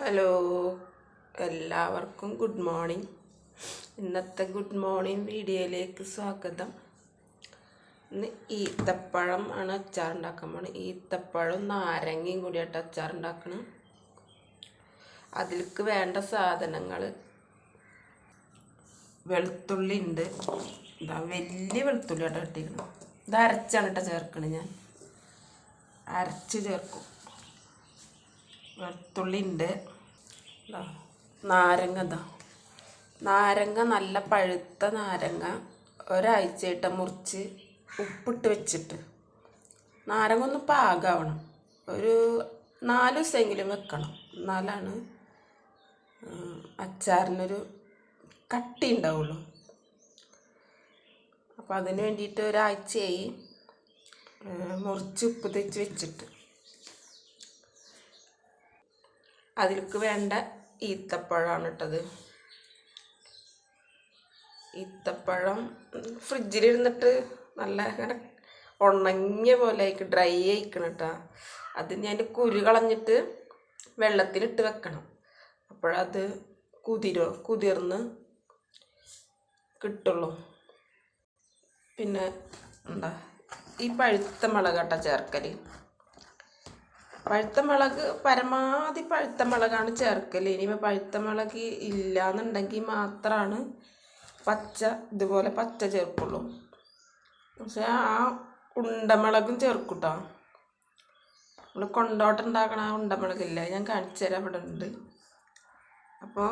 Hello. എല്ലാവർക്കും good morning. ഇന്നത്തെ good morning വീഡിയോയിലേക്ക് സ്വാഗതം. ഇന്ന് ഈത്തപ്പഴം ആണ് അച്ചാർ ഉണ്ടാക്കാൻ പോണത് ഈത്തപ്പഴം നാരങ്ങയും കൂടിയായിട്ട് അച്ചാർ ഉണ്ടാക്കണം അതിലേക്ക് വേണ്ട സാധനങ്ങൾ വെളുത്തുള്ളി ഉണ്ട് ഇതാ വലിയ വെളുത്തുള്ളി ആയിട്ട് കിട്ടിയിരുന്നു ഇത് അരച്ചാണ് കേട്ടോ ചേർക്കണത് ഞാൻ. അരച്ച് ചേർക്കും. വെളുത്തുള്ളി ഉണ്ട് നാരങ്ങ ഇതാ നാരങ്ങ നല്ല പഴുത്ത നാരങ്ങ. ഒരാഴ്ചയിട്ട് മുറിച്ച് ഉപ്പിട്ട് വെച്ചിട്ട്. നാരങ്ങ ഒന്ന് പാകാവണം. ഒരു നാല് ദിവസമെങ്കിലും വെക്കണം. എന്നാലാണ് അച്ചാറിനൊരു കട്ടി ഉണ്ടാവുള്ളൂ. അപ്പോൾ അതിന് വേണ്ടിയിട്ട് ഒരാഴ്ചയായി മുറിച്ച് ഉപ്പ് തെച്ച് വെച്ചിട്ട്. അതിലേക്ക് വേണ്ട ഈത്തപ്പഴമാണ് ഇട്ടത്. ഈത്തപ്പഴം ഫ്രിഡ്ജിലിരുന്നിട്ട് നല്ല അങ്ങനെ ഉണങ്ങിയ പോലെ ആയിക്ക് ഡ്രൈ ആയിക്കണം കേട്ടോ അത് ഞാൻ കുരു കളഞ്ഞിട്ട് വെള്ളത്തിലിട്ട് വെക്കണം. അപ്പോഴത് കുതിരോ കുതിർന്ന് കിട്ടുള്ളൂ. പിന്നെ എന്താ ഈ പഴുത്ത മുളക് കേട്ടോ ചേർക്കൽ പഴുത്ത മുളക് പരമാവധി പഴുത്ത മുളകാണ് ചേർക്കൽ ഇനിയിപ്പോൾ പഴുത്ത മുളക് ഇല്ലാന്നുണ്ടെങ്കിൽ മാത്രമാണ് പച്ച ഇതുപോലെ പച്ച ചേർക്കുള്ളൂ. പക്ഷെ ആ ഉണ്ടമുളകും ചേർക്കൂട്ടോ. കേട്ടോ നമ്മൾ കൊണ്ടോട്ടുണ്ടാക്കണ ആ ഉണ്ടമുളകില്ല ഞാൻ കാണിച്ചു തരാം ഇവിടെ ഉണ്ട്. അപ്പോൾ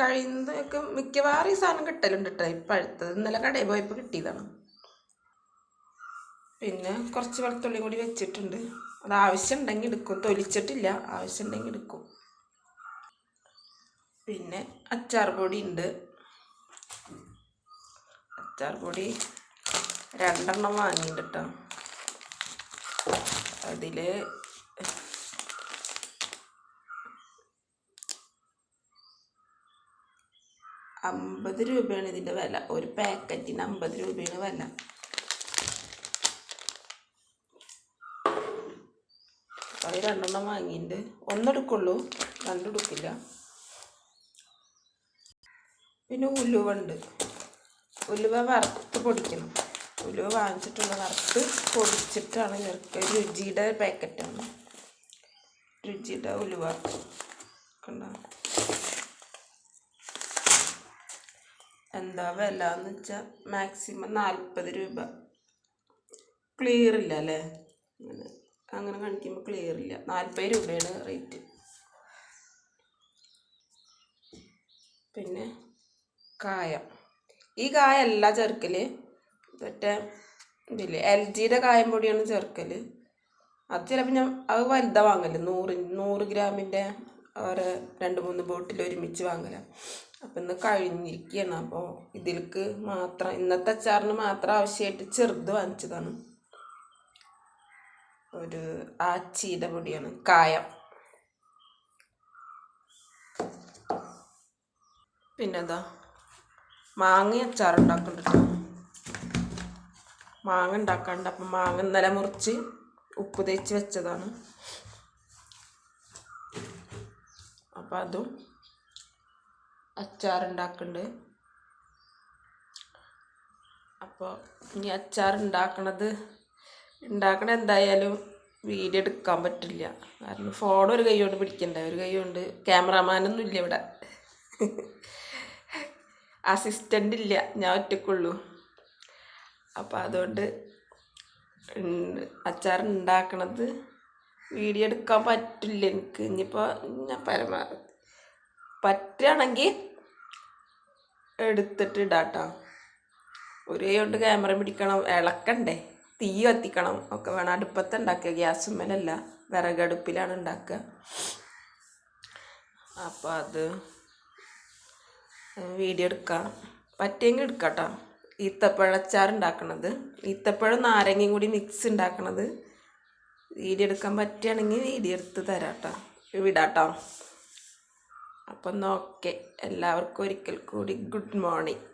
കഴിയുന്നതൊക്കെ മിക്കവാറും ഈ സാധനം കിട്ടലുണ്ട് കേട്ടോ ഈ പഴുത്തത് ഇന്നലെ കടയിൽ പോയപ്പോൾ കിട്ടിയതാണ്. പിന്നെ കുറച്ച് വെളുത്തുള്ളി കൂടി വെച്ചിട്ടുണ്ട്. അത് ആവശ്യമുണ്ടെങ്കിൽ എടുക്കും. തൊലിച്ചിട്ടില്ല. ആവശ്യമുണ്ടെങ്കിൽ എടുക്കും. പിന്നെ അച്ചാർ പൊടി ഉണ്ട്. അച്ചാർ പൊടി രണ്ടെണ്ണം വാങ്ങിയിട്ടുണ്ട് കേട്ടോ. അതിൽ അമ്പത് രൂപയാണ് ഇതിന്റെ വില. ഒരു പാക്കറ്റിന് അമ്പത് രൂപയാണ് വില. അത് രണ്ടെണ്ണം വാങ്ങിയിട്ടുണ്ട് ഒന്നെടുക്കുള്ളൂ രണ്ടെടുക്കില്ല. പിന്നെ ഉലുവ ഉണ്ട് ഉലുവ വറുത്ത് പൊടിക്കണം. ഉലുവ വാങ്ങിച്ചിട്ടുള്ള വറുത്ത് പൊടിച്ചിട്ടാണ് ഇവർക്ക് രുചിയുടെ പാക്കറ്റാണ്. രുചിയുടെ ഉലുവ കണ്ടോ എന്താ വില എന്ന് വെച്ചാൽ മാക്സിമം നാൽപ്പത് രൂപ. ക്ലിയർ ഇല്ല അല്ലേ? അങ്ങനെ അങ്ങനെ കാണിക്കുമ്പോൾ ക്ലിയർ ഇല്ല. നാൽപ്പത് രൂപയാണ് റേറ്റ് പിന്നെ കായ. ഈ കായ അല്ല ചേർക്കൽ മറ്റേ ഇതില്ലേ എൽ ജിയുടെ കായം പൊടിയാണ് ചേർക്കൽ അത് ചിലപ്പോൾ ഞാൻ അത് വലുതാ വാങ്ങൽ. നൂറ് നൂറ് ഗ്രാമിന്റെ ഒരു രണ്ട് മൂന്ന് ബോട്ടിൽ ഒരുമിച്ച് വാങ്ങല. അപ്പം ഇന്ന് കഴിഞ്ഞിരിക്കുകയാണ് അപ്പോൾ ഇതിലേക്ക് മാത്രം ഇന്നത്തെ അച്ചാറിന് മാത്രം ആവശ്യമായിട്ട് ചെറുത് വാങ്ങിച്ചതാണ്. ഒരു ആച്ചിയുടെ പൊടിയാണ് കായം. പിന്നെന്താ? മാങ്ങ അച്ചാർ ഉണ്ടാക്കുന്നുണ്ട് മാങ്ങ ഉണ്ടാക്കാണ്ട് അപ്പം മാങ്ങ ഇന്നലെ മുറിച്ച് ഉപ്പ് തേച്ച് വെച്ചതാണ്. അപ്പം അതും അച്ചാർ ഉണ്ടാക്കുന്നുണ്ട് അപ്പോൾ ഇനി അച്ചാർ ഉണ്ടാക്കണത് ഉണ്ടാക്കണ എന്തായാലും വീഡിയോ എടുക്കാൻ പറ്റില്ല. കാരണം ഫോൺ ഒരു കൈ കൊണ്ട് പിടിക്കണ്ട. ഒരു കൈ കൊണ്ട് ക്യാമറാമാനൊന്നും ഇല്ല ഇവിടെ. അസിസ്റ്റന്റ് ഇല്ല. ഞാൻ ഒറ്റക്കുള്ളൂ. അപ്പോൾ അതുകൊണ്ട് അച്ചാർ ഉണ്ടാക്കണത് വീഡിയോ എടുക്കാൻ പറ്റില്ല എനിക്ക്. ഇനിയിപ്പോൾ ഞാൻ പരമാവധി പറ്റുകയാണെങ്കിൽ എടുത്തിട്ട് ഇടാട്ടോ. ഒരു കൊണ്ട് ക്യാമറ പിടിക്കണം. ഇളക്കണ്ടേ തീ കത്തിക്കണം ഒക്കെ വേണം. അടുപ്പത്ത് ഉണ്ടാക്കുക. ഗ്യാസുമ്മലല്ല വിറകടുപ്പിലാണ് ഉണ്ടാക്കുക. അപ്പോൾ അത് വീഡിയോ എടുക്കാം. പറ്റിയെങ്കിൽ എടുക്കാം കേട്ടോ ഈത്തപ്പഴച്ചാർ ഉണ്ടാക്കണത്. ഈത്തപ്പഴം നാരങ്ങയും കൂടി മിക്സ് ഉണ്ടാക്കണത്. വീഡിയോ എടുക്കാൻ പറ്റുകയാണെങ്കിൽ വീഡിയോ എടുത്ത് തരാം കേട്ടോ വിടാട്ടോ. അപ്പം എന്നാൽ ഓക്കെ എല്ലാവർക്കും ഒരിക്കൽ കൂടി ഗുഡ് മോർണിംഗ്